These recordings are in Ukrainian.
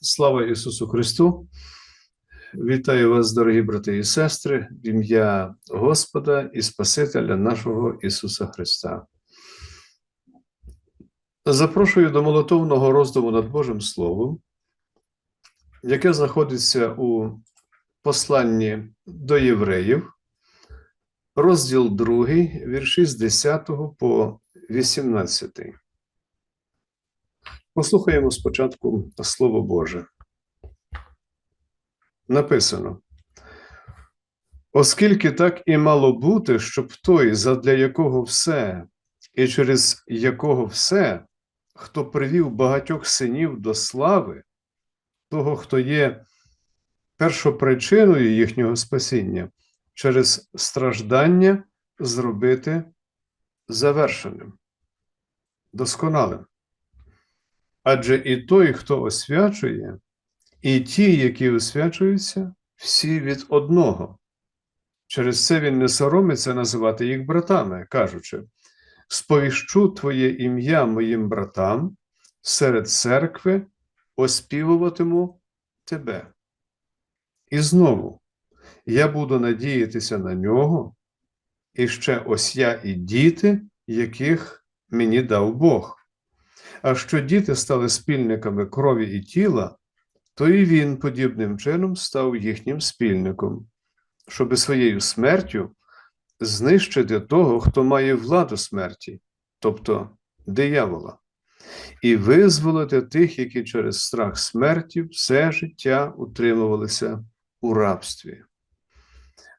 Слава Ісусу Христу! Вітаю вас, дорогі брати і сестри, в ім'я Господа і Спасителя нашого Ісуса Христа. Запрошую до молотовного роздуму над Божим Словом, яке знаходиться у посланні до євреїв, розділ 2, вірші з 10 по 18. Послухаємо спочатку Слово Боже. Написано. Оскільки так і мало бути, щоб той, задля якого все, і через якого все, хто привів багатьох синів до слави, того, хто є першопричиною їхнього спасіння, через страждання зробити завершеним, досконалим. Адже і той, хто освячує, і ті, які освячуються, всі від одного. Через це він не соромиться називати їх братами, кажучи: сповіщу Твоє ім'я моїм братам, серед церкви оспівуватиму тебе. І знову я буду надіятися на нього, і ще ось я і діти, яких мені дав Бог. А що діти стали спільниками крові і тіла, то і він подібним чином став їхнім спільником, щоби своєю смертю знищити того, хто має владу смерті, тобто диявола, і визволити тих, які через страх смерті все життя утримувалися у рабстві.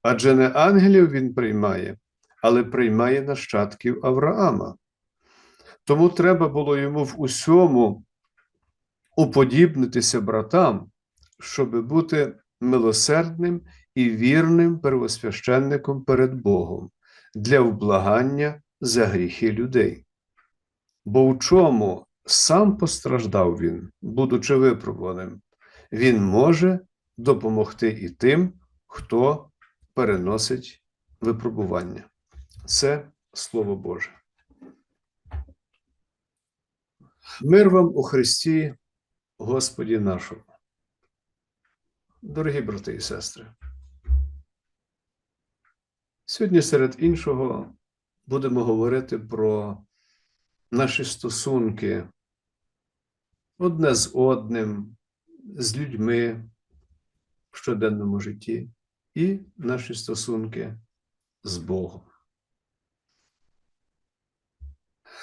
Адже не ангелів він приймає, але приймає нащадків Авраама. Тому треба було йому в усьому уподібнитися братам, щоб бути милосердним і вірним первосвященником перед Богом для вблагання за гріхи людей. Бо в чому сам постраждав він, будучи випробуваним, він може допомогти і тим, хто переносить випробування. Це Слово Боже. Мир вам у Христі, Господі нашому. Дорогі брати і сестри. Сьогодні, серед іншого, будемо говорити про наші стосунки одне з одним, з людьми в щоденному житті і наші стосунки з Богом.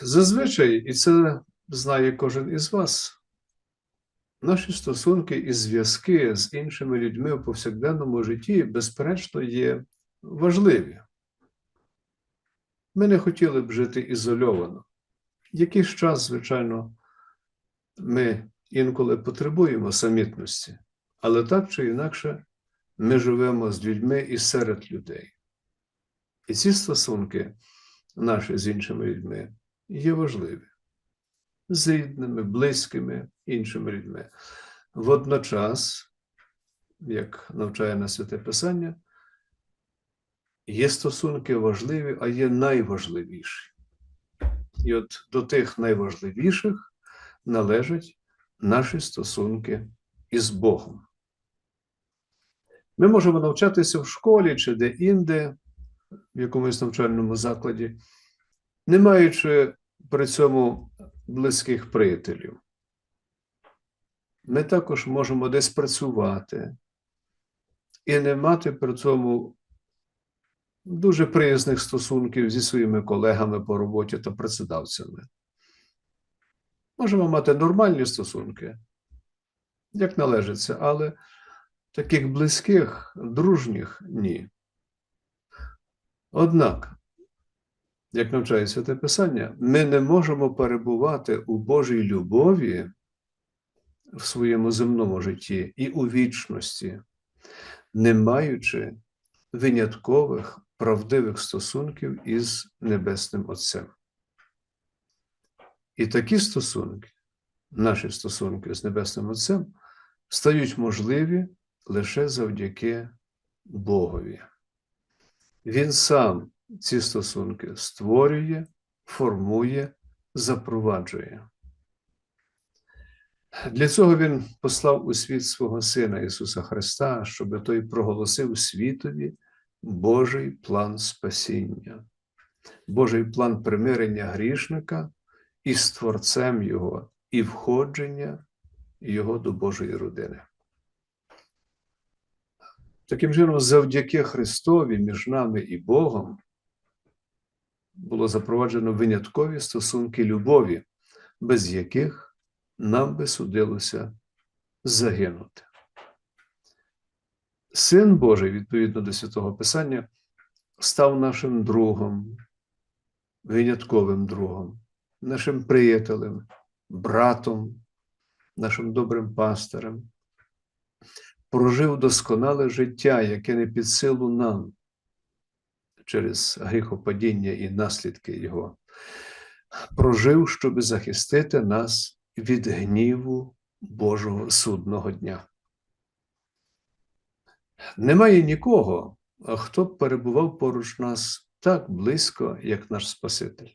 Зазвичай, і це знає кожен із вас. Наші стосунки і зв'язки з іншими людьми у повсякденному житті, безперечно, є важливі. Ми не хотіли б жити ізольовано. Якийсь час, звичайно, ми інколи потребуємо самітності, але так чи інакше ми живемо з людьми і серед людей. І ці стосунки наші з іншими людьми є важливі з рідними, близькими, іншими людьми. Водночас, як навчає нас Святе Писання, є стосунки важливі, а є найважливіші. І от до тих найважливіших належать наші стосунки із Богом. Ми можемо навчатися в школі чи де-інде, в якомусь навчальному закладі, не маючи при цьому близьких приятелів. Ми також можемо десь працювати і не мати при цьому дуже приязних стосунків зі своїми колегами по роботі та працедавцями. Можемо мати нормальні стосунки, як належиться, але таких близьких, дружніх ні. Однак, як навчає Святе Писання, ми не можемо перебувати у Божій любові в своєму земному житті і у вічності, не маючи виняткових правдивих стосунків із Небесним Отцем. І такі стосунки, наші стосунки з Небесним Отцем, стають можливі лише завдяки Богові. Він сам ці стосунки створює, формує, запроваджує. Для цього Він послав у світ свого Сина Ісуса Христа, щоб Той проголосив світові Божий план спасіння, Божий план примирення грішника із Творцем Його і входження Його до Божої родини. Таким чином, завдяки Христові між нами і Богом було запроваджено виняткові стосунки любові, без яких нам би судилося загинути. Син Божий, відповідно до Святого Писання, став нашим другом, винятковим другом, нашим приятелем, братом, нашим добрим пастирем, прожив досконале життя, яке не під силу нам через гріхопадіння і наслідки його, прожив, щоб захистити нас від гніву Божого судного дня. Немає нікого, хто б перебував поруч нас так близько, як наш Спаситель.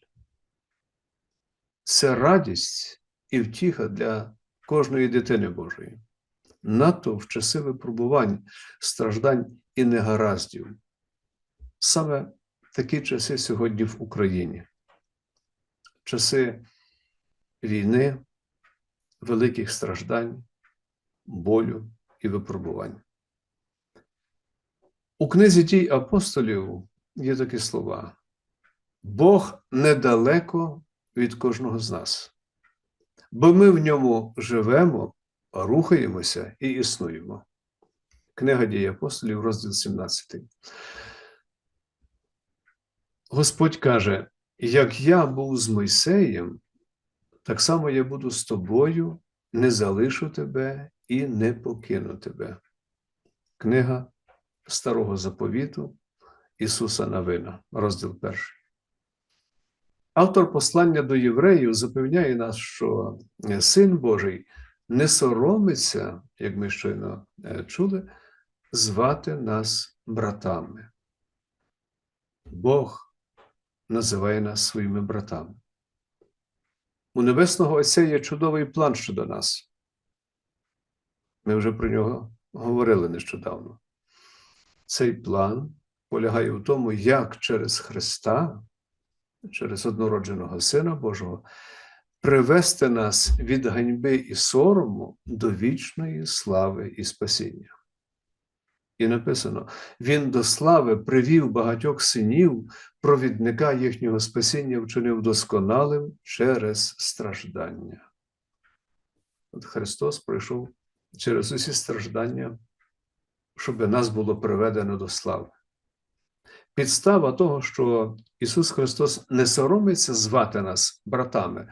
Це радість і втіха для кожної дитини Божої, надто в часи випробувань, страждань і негараздів. Саме такі часи сьогодні в Україні, часи війни, великих страждань, болю і випробувань. У книзі дій апостолів є такі слова: Бог недалеко від кожного з нас, бо ми в ньому живемо, рухаємося і існуємо. Книга дій апостолів, розділ 17. Господь каже: як я був з Мойсеєм, так само я буду з тобою, не залишу тебе і не покину тебе. Книга Старого Заповіту Ісуса Навина, розділ перший. Автор послання до євреїв запевняє нас, що Син Божий не соромиться, як ми щойно е, чули, звати нас братами. Бог називає нас своїми братами. У Небесного Отця є чудовий план щодо нас. Ми вже про нього говорили нещодавно. Цей план полягає в тому, як через Христа, через однородженого Сина Божого, привести нас від ганьби і сорому до вічної слави і спасіння. І написано: Він до слави привів багатьох синів, провідника їхнього спасіння вчинив досконалим через страждання. От Христос пройшов через усі страждання, щоб нас було приведено до слави. Підстава того, що Ісус Христос не соромиться звати нас братами,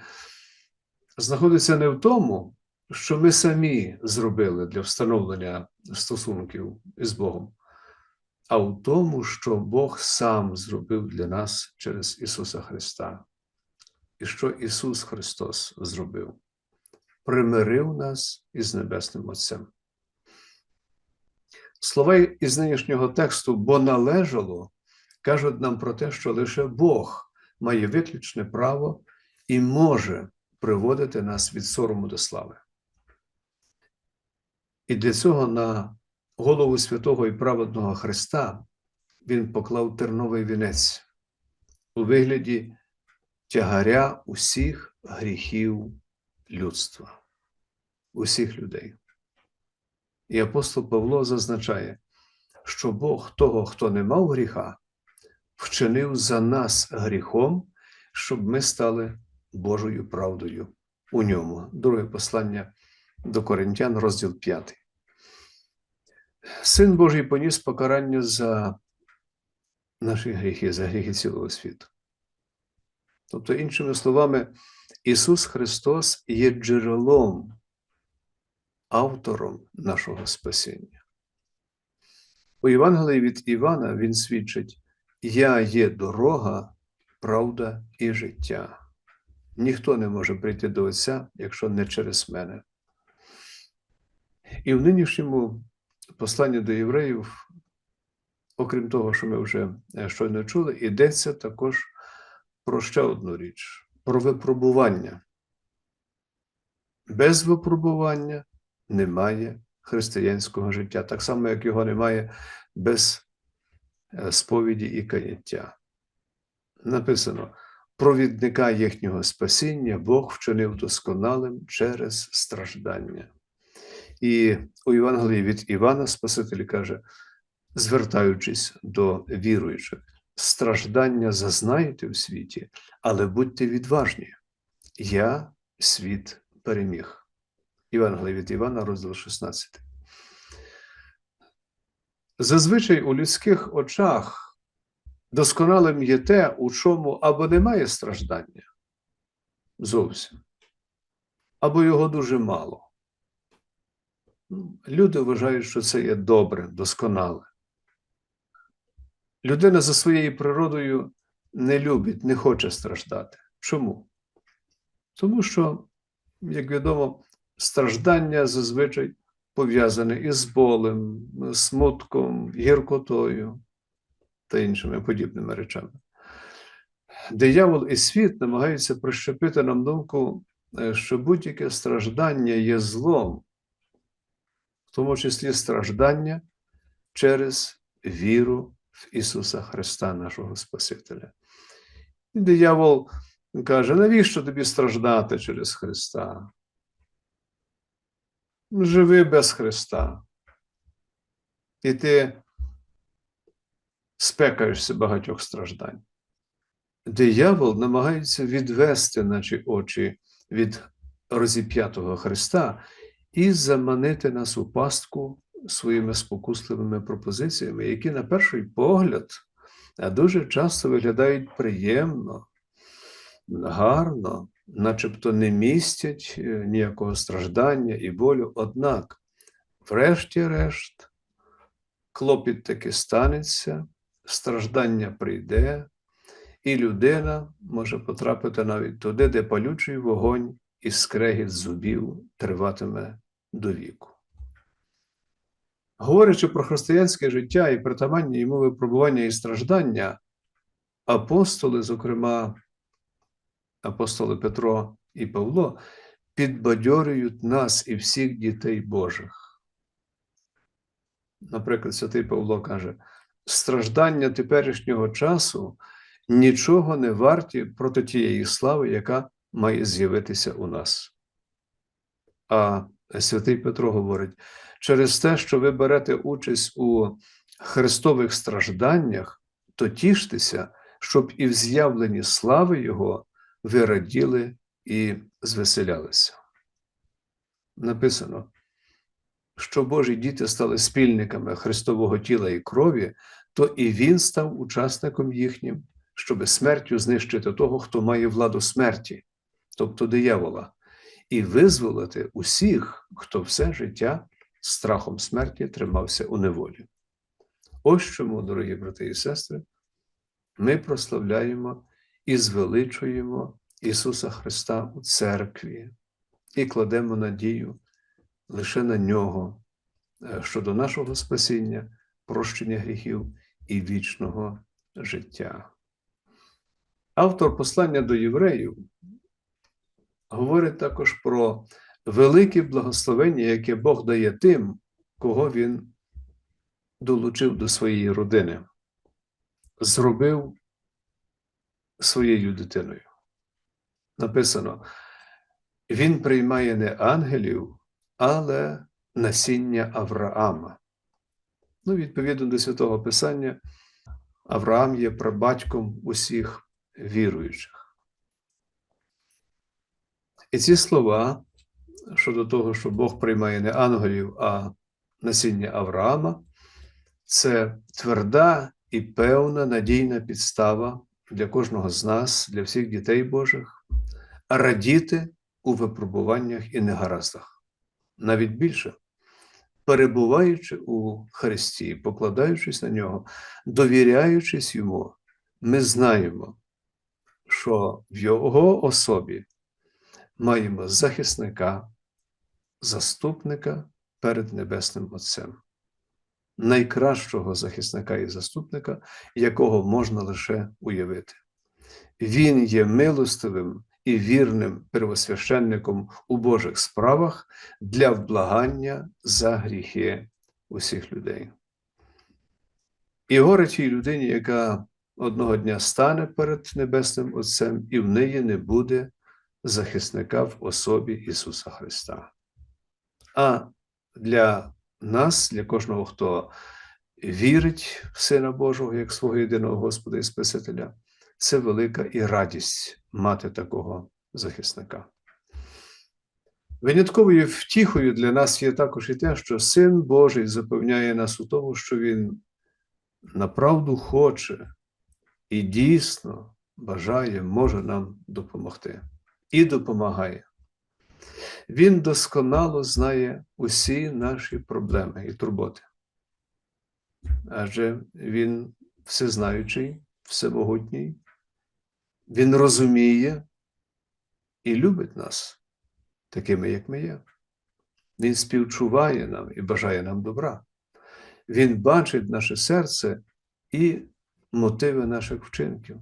знаходиться не в тому, що ми самі зробили для встановлення стосунків із Богом, а в тому, що Бог сам зробив для нас через Ісуса Христа. І що Ісус Христос зробив, примирив нас із Небесним Отцем. Слова із нинішнього тексту, бо належало, кажуть нам про те, що лише Бог має виключне право і може приводити нас від сорому до слави. І для цього на голову святого і праведного Христа він поклав терновий вінець у вигляді тягаря усіх гріхів людства, усіх людей. І апостол Павло зазначає, що Бог того, хто не мав гріха, вчинив за нас гріхом, щоб ми стали Божою правдою у ньому. Друге послання до Коринтян, розділ 5. Син Божий поніс покарання за наші гріхи, за гріхи цілого світу. Тобто, іншими словами, Ісус Христос є джерелом, автором нашого спасіння. У Євангелії від Івана Він свідчить: Я є дорога, правда і життя. Ніхто не може прийти до Отця, якщо не через мене. І в нинішньому посланні до євреїв, окрім того, що ми вже е, щойно чули, йдеться також про ще одну річ: про випробування. Без випробування немає християнського життя, так само, як його немає без е, сповіді і каяття. Написано: провідника їхнього спасіння Бог вчинив досконалим через страждання. І у Євангелії від Івана Спаситель каже, звертаючись до віруючих, страждання зазнаєте в світі, але будьте відважні. Я світ переміг. Євангелія від Івана, розділ 16. Зазвичай у людських очах досконалим є те, у чому або немає страждання зовсім, або його дуже мало. Люди вважають, що це є добре, досконале. Людина за своєю природою не любить, не хоче страждати. Чому? Тому що, як відомо, страждання зазвичай пов'язане із болем, смутком, гіркотою та іншими подібними речами. Диявол і світ намагаються прищепити нам думку, е, що будь-яке страждання є злом, тому числі страждання через віру в Ісуса Христа, нашого Спасителя. І диявол каже: навіщо тобі страждати через Христа? Живи без Христа. І ти спекаєшся багатьох страждань. Диявол намагається відвести наші очі від розіп'ятого Христа і заманити нас у пастку своїми спокусливими пропозиціями, які, на перший погляд, дуже часто виглядають приємно, гарно, начебто не містять е, ніякого страждання і болю. Однак, врешті-решт, клопіт таки станеться, страждання прийде, і людина може потрапити навіть туди, де палючий вогонь і скрегіт зубів триватиме до віку. Говорячи про християнське життя і притаманні йому випробування і страждання, апостоли, зокрема, апостоли Петро і Павло, підбадьорюють нас і всіх дітей Божих. Наприклад, святий Павло каже: страждання теперішнього часу нічого не варті проти тієї слави, яка має з'явитися у нас. А святий Петро говорить: через те, що ви берете участь у Христових стражданнях, то тіштеся, щоб і в з'явленні слави Його ви раділи і звеселялися. Написано, що Божі діти стали спільниками Христового тіла і крові, то і Він став учасником їхнім, щоби смертю знищити того, хто має владу смерті, тобто диявола, і визволити усіх, хто все життя страхом смерті тримався у неволі. Ось чому, дорогі брати і сестри, ми прославляємо і звеличуємо Ісуса Христа у церкві і кладемо надію лише на Нього е, щодо нашого спасіння, прощення гріхів і вічного життя. Автор послання до євреїв говорить також про велике благословення, яке Бог дає тим, кого Він долучив до своєї родини, зробив своєю дитиною. Написано: Він приймає не ангелів, але насіння Авраама. Ну, відповідно до святого Писання, Авраам є прабатьком усіх віруючих. І ці слова щодо того, що Бог приймає не ангелів, а насіння Авраама, це тверда і певна надійна підстава для кожного з нас, для всіх дітей Божих, радіти у випробуваннях і негараздах. Навіть більше, перебуваючи у Христі, покладаючись на нього, довіряючись йому, ми знаємо, що в Його особі маємо захисника, заступника перед Небесним Отцем, найкращого захисника і заступника, якого можна лише уявити. Він є милостивим і вірним первосвященником у Божих справах для вблагання за гріхи усіх людей. І горе тій людині, яка одного дня стане перед Небесним Отцем, і в неї не буде захисника в особі Ісуса Христа. А для нас, для кожного, хто вірить в Сина Божого як свого єдиного Господа і Спасителя, це велика і радість мати такого захисника. Винятковою втіхою для нас є також і те, що Син Божий запевняє нас у тому, що Він направду хоче і дійсно бажає, може нам допомогти. І допомагає. Він досконало знає усі наші проблеми і турботи. Адже він всезнаючий, всемогутній, він розуміє і любить нас такими, як ми є. Він співчуває нам і бажає нам добра. Він бачить наше серце і мотиви наших вчинків.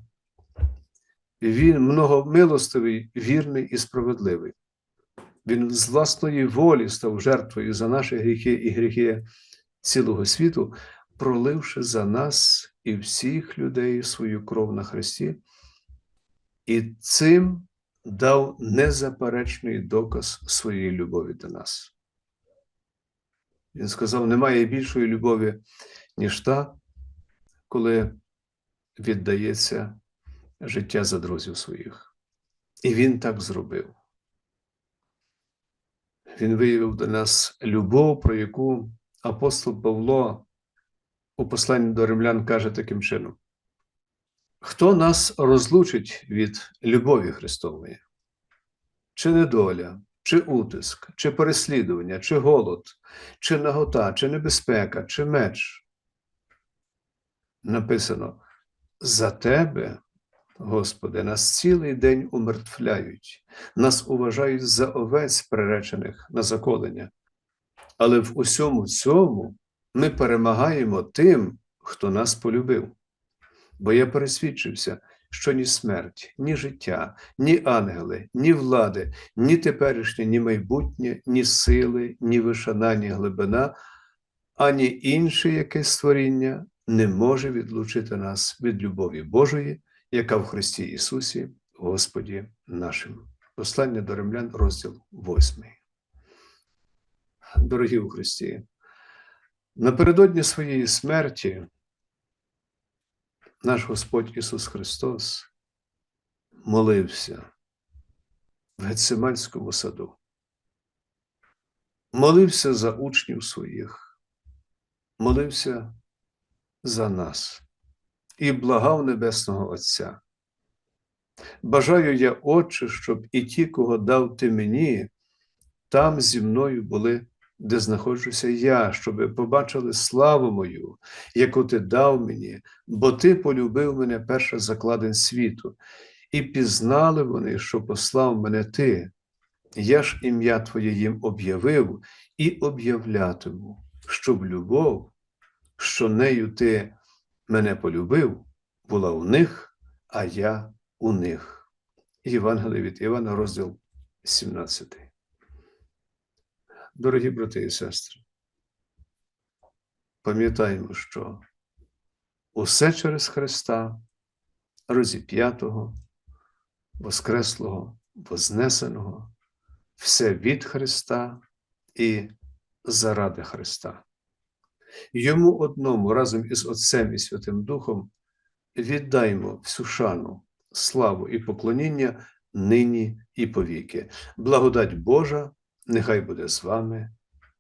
Він многомилостивий, вірний і справедливий. Він з власної волі став жертвою за наші гріхи і гріхи цілого світу, проливши за нас і всіх людей свою кров на Христі, і цим дав незаперечний доказ своєї любові до нас. Він сказав: немає більшої любові, ніж та, коли віддається життя за друзів своїх. І він так зробив. Він виявив до нас любов, про яку апостол Павло у посланні до римлян каже таким чином: Хто нас розлучить від любові Христової? Чи недоля, чи утиск, чи переслідування, чи голод, чи нагота, чи небезпека, чи меч? Написано: За тебе Господи, нас цілий день умертвляють, нас уважають за овець, приречених на заколення. Але в усьому цьому ми перемагаємо тим, хто нас полюбив. Бо я пересвідчився, що ні смерть, ні життя, ні ангели, ні влади, ні теперішнє, ні майбутнє, ні сили, ні вишана, ні глибина, ані інше якесь створіння не може відлучити нас від любові Божої яка в Христі Ісусі, Господі нашим. Послання до римлян, розділ 8. Дорогі у Христі, напередодні своєї смерті наш Господь Ісус Христос молився в Гециманському саду, молився за учнів своїх, молився за нас і благав Небесного Отця. Бажаю я, Отче, щоб і ті, кого дав ти мені, там зі мною були, де знаходжуся я, щоб побачили славу мою, яку ти дав мені, бо ти полюбив мене перше закладен світу, і пізнали вони, що послав мене ти. Я ж ім'я Твоє їм об'явив і об'являтиму, щоб любов, що нею ти мене полюбив, була у них, а я у них. Євангеліє від Івана, розділ 17. Дорогі брати і сестри, пам'ятаємо, що усе через Христа, розіп'ятого, Воскреслого, Вознесеного, все від Христа і заради Христа. Йому одному разом із Отцем і Святим Духом віддаймо всю шану, славу і поклоніння нині і повіки. Благодать Божа, нехай буде з вами.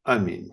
Амінь.